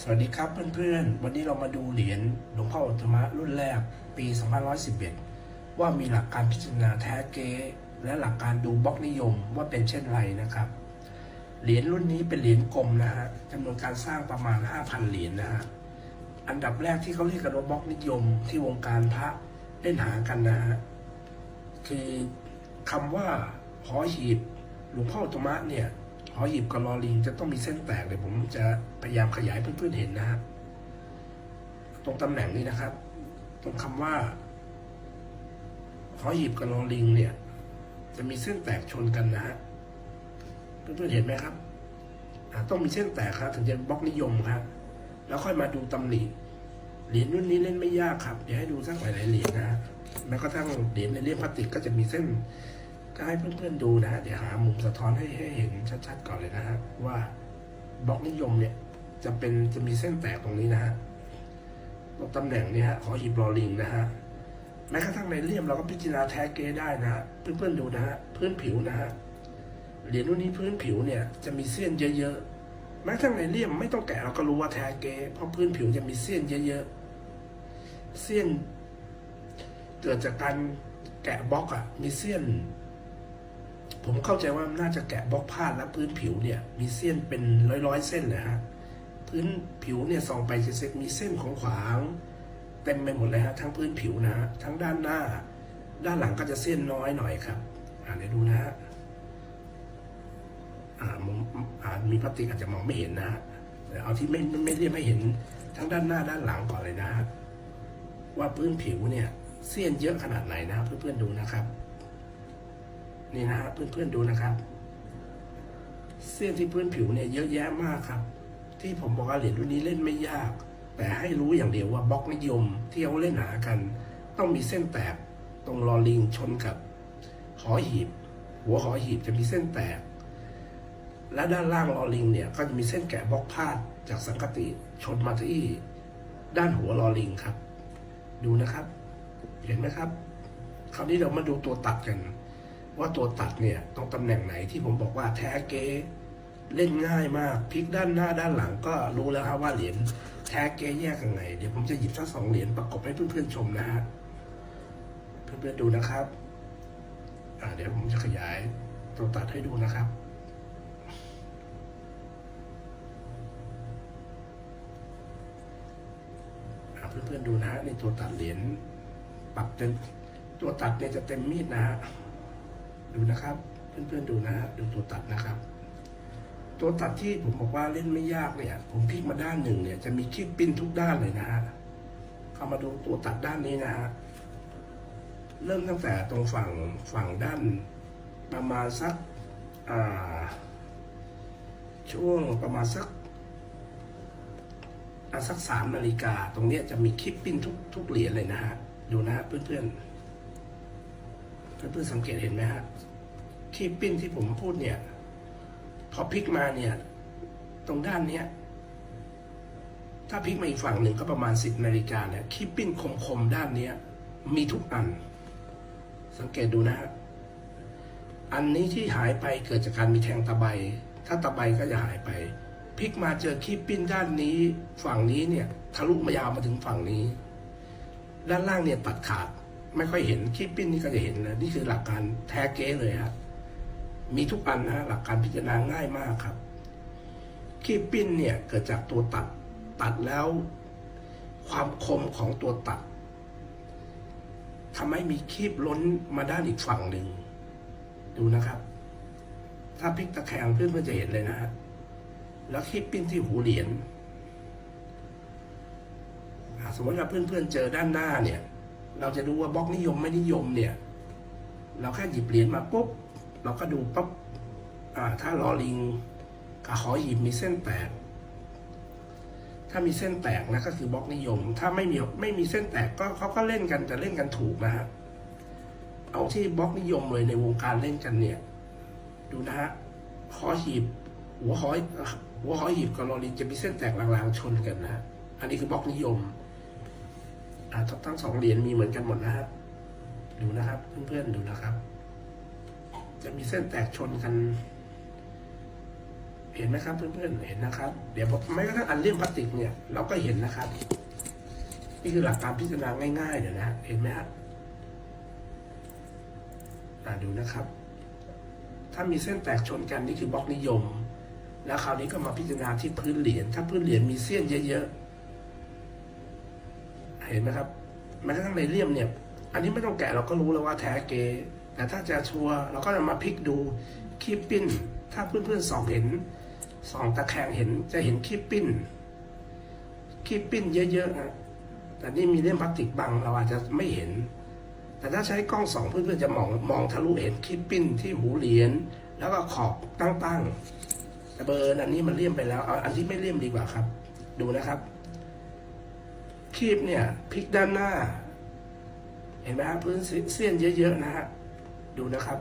สวัสดีครับเพื่อนๆ วันนี้เรามาดูเหรียญหลวงพ่ออุตมะรุ่นแรกปี 2511 ว่ามีหลักการพิจารณาแท้เก๊และหลักการดูบล็อกนิยมว่าเป็นเช่นไรนะครับ เหรียญรุ่นนี้เป็นเหรียญกลมนะฮะจำนวนการสร้างประมาณ 5,000 เหรียญนะฮะ อันดับแรกที่เขาเรียกกันว่าบล็อกนิยมที่วงการพระเล่นหากันนะฮะ คือคำว่าหอหีบหลวงพ่ออุตตมะเนี่ย หอหีบกับลอลิงจะต้องมีเส้นแตกเดี๋ยวผมจะพยายามขยายเพื่อนๆเห็นนะฮะตรงตำแหน่งนี้นะครับ ตรงคำว่าหอหีบกับลอลิงเนี่ย จะมีเส้นแตกชนกันนะฮะเพื่อนๆเห็นไหมครับต้องมีเส้นแตกครับ ถึงจะบล็อกนิยมครับ แล้วค่อยมาดูตำหนิเหรียญรุ่นนี้เล่นไม่ยากครับ เดี๋ยวให้ดูสักหลายๆเหรียญนะฮะแม้กระทั่งเหรียญในเลี่ยมพลาสติกก็จะมีเส้น ก็ให้เพื่อนๆดูนะฮะเดี๋ยวหามุมสะท้อนให้ให้เห็นชัดๆก่อนเลยนะฮะว่าบล็อกนิยมเนี่ยจะเป็นจะมีเส้นแตกตรงนี้นะฮะตรงตำแหน่งนี้ฮะขอหีบลอลิงนะฮะแม้กระทั่งในเลี่ยมเราก็พิจารณาแท้เกได้นะฮะเพื่อนๆดูนะฮะพื้นผิวนะฮะเหรียญรุ่นนี้พื้นผิวเนี่ยจะมีเส้นเยอะๆแม้กระทั่งในเลี่ยมไม่ต้องแกะเราก็รู้ว่าแท้เกเพราะพื้นผิวจะมีเส้นเยอะๆเส้นเกิดจากการแกะบล็อกอะมีเส้น ผมเข้าใจว่าน่าจะแกะบล็อกผ้าและพื้นผิวเนี่ยมีเส้นเป็นร้อยร้อยๆเส้นเลยฮะพื้นผิวเนี่ยส่องไปจะเซ็มีเส้นของขวางเต็มไปหมดเลยฮะทั้งพื้นผิวนะฮะทั้งด้านหน้า ด้านหลังก็จะเส้นน้อยหน่อยครับอ่าเดี๋ยวดูนะฮะอ่ามอ่ามีพลาสติกอาจจะมองไม่เห็นนะฮะเอาที่ไม่ไม่ไม่เรียกไม่เห็นทั้งด้านหน้าด้านหลังก่อนเลยนะฮะว่าพื้นผิวเนี่ยเส้นเยอะขนาดไหนนะเพื่อนๆดูนะครับ นี่นะฮะเพื่อนๆดูนะครับ เส้นที่พื้นผิวเนี่ยเยอะแยะมากครับ ที่ผมบอกว่าเหรียญรุ่นนี้เล่นไม่ยาก แต่ให้รู้อย่างเดียวว่าบล็อกนิยมที่เขาเล่นหากัน ต้องมีเส้นแตกตรงลอลิงชนกับหอหีบ หัวหอหีบจะมีเส้นแตก และด้านล่างลอลิงเนี่ยก็จะมีเส้นแกะบล็อกพาดจากสังกติชนมาที่ด้านหัวลอลิงครับ ดูนะครับ เห็นไหมครับ คราวนี้เรามาดูตัวตัดกัน ว่าตัวตัดเนี่ยตรงตำแหน่งไหนที่ผมบอกว่าแท้เก๊เล่นง่ายมากพลิกด้านหน้าด้านหลังก็รู้แล้วครับว่าเหรียญแท้เก๊แยกยังไง เดี๋ยวผมจะหยิบสักสองเหรียญประกบให้เพื่อนๆชมนะฮะเพื่อนๆดูนะครับอ่าเดี๋ยวผมจะขยายตัวตัดให้ดูนะครับอ่าเพื่อนๆดูนะฮะในตัวตัดเหรียญปรับเต็มตัวตัดเนี่ยจะเต็มมีดนะฮะ ดูนะครับ เพื่อนๆดูนะฮะดูตัวตัดนะครับ ตัวตัดที่ผมบอกว่าเล่นไม่ยากเนี่ย ผมพลิกมาด้านหนึ่งเนี่ย จะมีคลิปปิ้นทุกด้านเลยนะฮะเข้ามาดูตัวตัดด้านนี้นะฮะเริ่มตั้งแต่ตรงฝั่งฝั่งด้านประมาณสักอ่าช่วงประมาณสักสักสามนาฬิกา ตรงเนี้ยจะมีคลิปปิ้นทุกทุกเหรียญเลยนะฮะ ดูนะฮะเพื่อนๆเพื่อนๆสังเกตเห็นไหมฮะ คีปปิ้นที่ผมพูดเนี่ยพอพลิกมาเนี่ย ตรงด้านเนี้ย ถ้าพลิกมาอีกฝั่งหนึ่งก็ประมาณสิบนาฬิกาเนี่ยคีปปิ้นคมๆด้านเนี้ย มีทุกอัน สังเกตดูนะฮะอันนี้ที่หายไปเกิดจากการมีแทงตะไบถ้าตะไบก็จะหายไปพลิกมาเจอคีปปิ้นด้านนี้ ฝั่งนี้เนี่ยทะลุมายาวมาถึงฝั่งนี้ ด้านล่างเนี่ยตัดขาด ไม่ค่อยเห็นคลิปปิ้นนี่ก็จะเห็นนะนี่คือหลักการแท้เก๊เลยครับ มีทุกอันนะหลักการพิจารณาง่ายมากครับคลิปปิ้นเนี่ยเกิดจากตัวตัด ตัดแล้ว ความคมของตัวตัดทำให้มีคีบล้นมาด้านอีกฝั่งหนึ่ง ดูนะครับ ถ้าพลิกตะแคงเพื่อนๆจะเห็นเลยนะฮะแล้วคลิปปิ้นที่หูเหรียญสมมติว่าเพื่อนๆเจอด้านหน้าเนี่ย เราจะดูว่าบล็อกนิยมไม่นิยมเนี่ย เราแค่หยิบเหรียญมาปุ๊บ เราก็ดูปั๊บถ้าลอลิงกับหอหีบมีเส้นแตก ถ้ามีเส้นแตกนะก็คือบล็อกนิยม ถ้าไม่มีไม่มีเส้นแตกก็เขาก็เล่นกันแต่เล่นกันถูกนะฮะเอาที่บล็อกนิยมเลยในวงการเล่นกันเนี่ย ดูนะฮะหอหีบ หัวหอยหัวหอยหีบกับลอลิงจะมีเส้นแตกลางๆชนกันนะอันนี้คือบล็อกนิยมทั้งสองเหรียญมีเหมือนกันหมดนะฮะดูนะครับ เพื่อนๆดูนะครับ จะมีเส้นแตกชนกัน เห็นไหมครับเพื่อนๆเห็นนะครับ เดี๋ยวผมแม้กระทั่งอันเลี่ยมพลาสติกเนี่ย เราก็เห็นนะครับ นี่คือหลักการพิจารณาง่ายๆเดี๋ยวนะเห็นไหมฮะอ่าดูนะครับ ถ้ามีเส้นแตกชนกันนี่คือบล็อกนิยม แล้วคราวนี้ก็มาพิจารณาที่พื้นเหรียญถ้าพื้นเหรียญมีเส้นเยอะๆเห็นไหมครับแม้กระทั่งในเลี่ยมเนี่ย อันนี้ไม่ต้องแกะเราก็รู้แล้วว่าแท้เก แต่ถ้าจะชัวร์เราก็จะมาพลิกดูคีปปิ้น ถ้าเพื่อนๆส่องเห็นส่องตะแคงเห็นจะเห็นคีปปิ้นคีปปิ้นเยอะๆนะแต่นี่มีเล่มพลาสติกบังเราอาจจะไม่เห็น แต่ถ้าใช้กล้องส่องเพื่อนๆจะมองมองทะลุเห็นคีปปิ้นที่หูเหรียญแล้วก็ขอบตั้งๆแต่เบอร์อันนี้มันเลี่ยมไปแล้วเอาอันที่ไม่เลี่ยมดีกว่าครับ ดูนะครับคีบเนี่ยพลิกด้านหน้า เห็นไหมครับพื้นเสี้ยนเยอะๆนะฮะ ดูนะครับ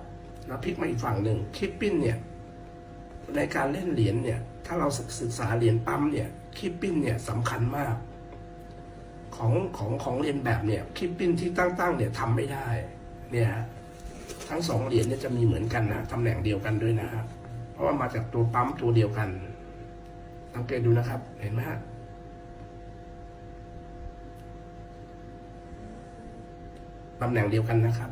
แล้วพลิกมาอีกฝั่งหนึ่งคีปปิ้นเนี่ยในการเล่นเหรียญเนี่ย ถ้าเราศึกษาเหรียญปั๊มเนี่ยคีปปิ้นเนี่ยสำคัญมาก ของของของเรียนแบบเนี่ยคีปปิ้นที่ตั้งๆเนี่ยทำไม่ได้เนี่ยทั้งสองเหรียญเนี่ยจะมีเหมือนกันนะตำแหน่งเดียวกันด้วยนะฮะเพราะว่ามาจากตัวปั๊มตัวเดียวกันสังเกตดูนะครับ เห็นไหมฮะตำแหน่งเดียวกันนะครับ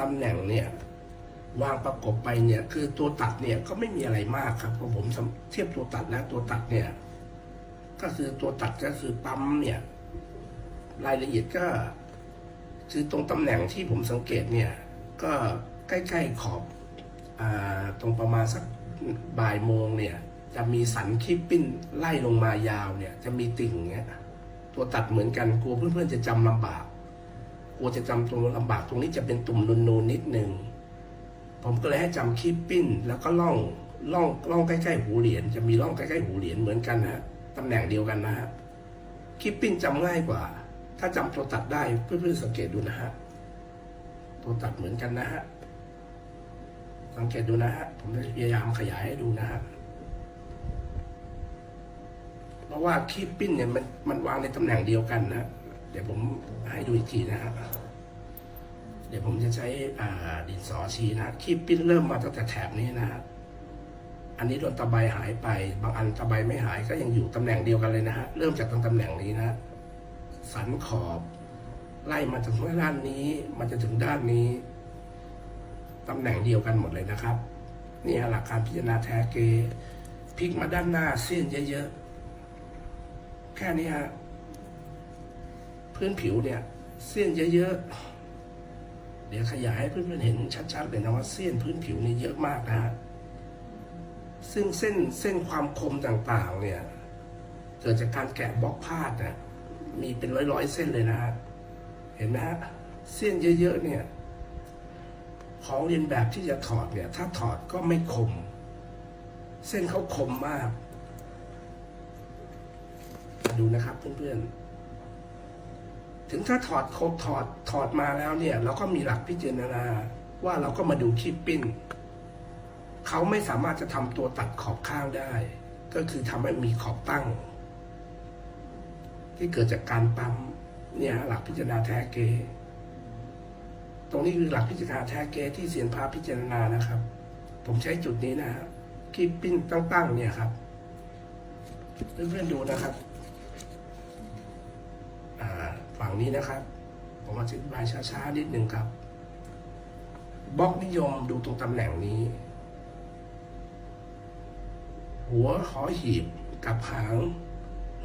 ตำแหน่งเนี่ย วางประกบไปเนี่ย คือตัวตัดเนี่ยก็ไม่มีอะไรมากครับเพราะผมเทียบตัวตัดแล้วตัวตัดเนี่ย ก็คือตัวตัดก็คือปั๊มเนี่ย รายละเอียดก็ คือตรงตำแหน่งที่ผมสังเกตเนี่ย ก็ใกล้ๆขอบอตรงประมาณสักบ่ายโมงเนี่ย จะมีสันคีปปิ้นไล่ลงมายาวเนี่ย จะมีติ่งเงี้ยตัวตัดเหมือนกันกลัวเพื่อนๆจะจำลำบาก กลัวจะจำตรงลำบากตรงนี้จะเป็นตุ่มนูนๆนิดหนึ่งผมก็เลยให้จำคีปปิ้น แล้วก็ล่องล่องล่องใกล้ๆหูเหรียญจะมีล่องใกล้ๆหูเหรียญเหมือนกันนะตำแหน่งเดียวกันนะฮะคีปปิ้นจำง่ายกว่า ถ้าจำตัวตัดได้เพื่อนๆสังเกตดูนะฮะตัวตัดเหมือนกันนะฮะสังเกตดูนะฮะผมพยายามขยายให้ดูนะฮะเพราะว่าคีปปิ้นเนี่ยมันมันวางในตำแหน่งเดียวกันนะ ดี๋ยวผมให้ดูอีกทีนะฮะเดี๋ยวผมจะใช้ดินสอชี้นะคีบปิ้นเริ่มมาตั้งแต่แถบนี้นะอันนี้โดนตะไบหายไป บางอันตะไบไม่หายก็ยังอยู่ตำแหน่งเดียวกันเลยนะฮะเริ่มจากตรงตำแหน่งนี้นะสันขอบ ไล่มาจากด้านนี้ มันจะถึงด้านนี้ตำแหน่งเดียวกันหมดเลยนะครับนี่หลักการพิจารณาแท้เกพลิกมาด้านหน้าเส้นเยอะๆแค่นี้ฮะ พื้นผิวเนี่ยเส้นเยอะๆ เดี๋ยวขยายให้เพื่อนๆเห็นชัดๆเลยนะว่าเส้นพื้นผิวนี่เยอะมากนะฮะซึ่งเส้นเส้นความคมต่างๆเนี่ยเกิดจากการแกะบล็อกพาดนะมีเป็นร้อยๆเส้นเลยนะฮะเห็นไหมฮะเส้นเยอะๆเนี่ย ของเรียนแบบที่จะถอดเนี่ย ถ้าถอดก็ไม่คม เส้นเขาคมมาก ดูนะครับเพื่อนๆ ถึงถ้าถอดโคถอดถอดมาแล้วเนี่ย เราก็มีหลักพิจารณาว่าเราก็มาดูคีปปิ้นเขาไม่สามารถจะทำตัวตัดขอบข้างได้ ก็คือทำให้มีขอบตั้ง ที่เกิดจากการปั๊มเนี่ยหลักพิจารณาแท้เก ตรงนี้คือหลักพิจารณาแท้เกที่เสียนพาพิจารณานะครับ ผมใช้จุดนี้นะฮะคีปปิ้นตั้งๆเนี่ยครับเพื่อนๆดูนะครับ นี้นะครับ ผมอธิบายช้าๆนิดหนึ่งครับบล็อกนิยมดูตรงตำแหน่งนี้ หัวหอหีบกับหาง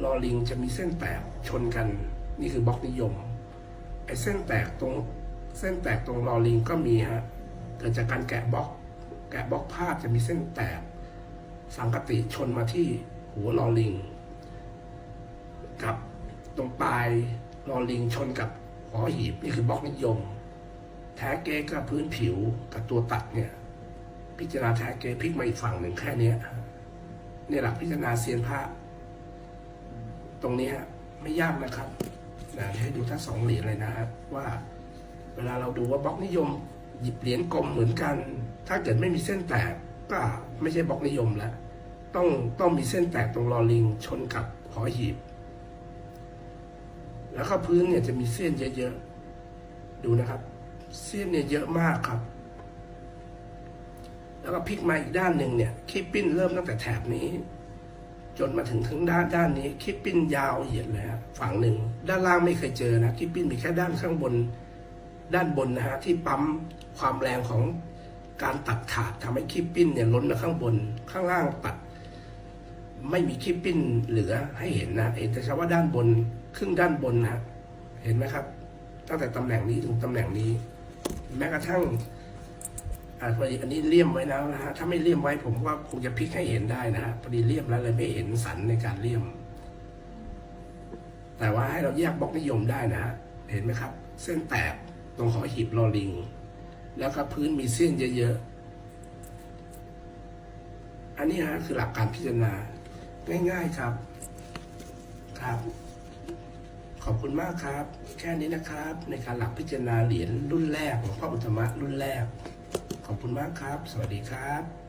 ลอลิงจะมีเส้นแตกชนกัน นี่คือบล็อกนิยมไอ้เส้นแตกตรงเส้นแตกตรงลอลิงก็มีฮะเกิดจากการแกะบล็อก แกะบล็อกพาดจะมีเส้นแตก สังกติชนมาที่หัวลอลิง กับตรงปลาย ลอลิงชนกับหอหีบนี่คือบล็อกนิยม แท้เก๊กับพื้นผิวกับตัวตัดเนี่ย พิจารณาแท้เก๊พลิกมาอีกฝั่งหนึ่งแค่เนี้ยนี่หลักพิจารณาเซียนพระ ตรงนี้ไม่ยากนะครับนะให้ดูทั้งสองเหรียญเลยนะฮะว่า เวลาเราดูว่าบล็อกนิยม หยิบเหรียญกลมเหมือนกัน ถ้าเกิดไม่มีเส้นแตกก็ไม่ใช่บล็อกนิยมแล้วต้องต้องมีเส้นแตกตรงลอลิงชนกับหอหีบ แล้วก็พื้นเนี่ยจะมีเส้นเยอะๆ ดูนะครับ เส้นเนี่ยเยอะมากครับ แล้วก็พลิกมาอีกด้านหนึ่งเนี่ยคิปปิ้นเริ่มตั้งแต่แถบนี้ จนมาถึงถึงด้านด้านนี้คิปปิ้นยาวเหยียดเลยฮะฝั่งหนึ่ง ด้านล่างไม่เคยเจอนะคิปปิ้นมีแค่ด้านข้างบน ด้านบนนะฮะที่ปั๊มความแรงของการตัดขาดทำให้คิปปิ้นเนี่ยล้นมาข้างบน ข้างล่างตัด ไม่มีคิปปิ้นเหลือให้เห็นนะเห็นแต่เฉพาะด้านบนครึ่งด้านบนนะเห็นไหมครับ ตั้งแต่ตำแหน่งนี้ถึงตำแหน่งนี้ แม้กระทั่งอาพอดีอันนี้เลี่ยมไว้แล้วนะฮะถ้าไม่เลี่ยมไว้ผมว่าคงจะพลิกให้เห็นได้นะฮะพอดีเลี่ยมแล้วเลยไม่เห็นสันในการเลี่ยม แต่ว่าให้เราแยกบล็อกนิยมได้นะฮะเห็นไหมครับ เส้นแตกตรงหอหีบลอลิง แล้วก็พื้นมีเส้นเยอะๆอันนี้ฮะคือหลักการพิจารณา ง่ายๆครับ ครับ ขอบคุณมากครับ แค่นี้นะครับ ในการหลักพิจารณาเหรียญรุ่นแรกของพ่ออุตตมะรุ่นแรก ขอบคุณมากครับ สวัสดีครับ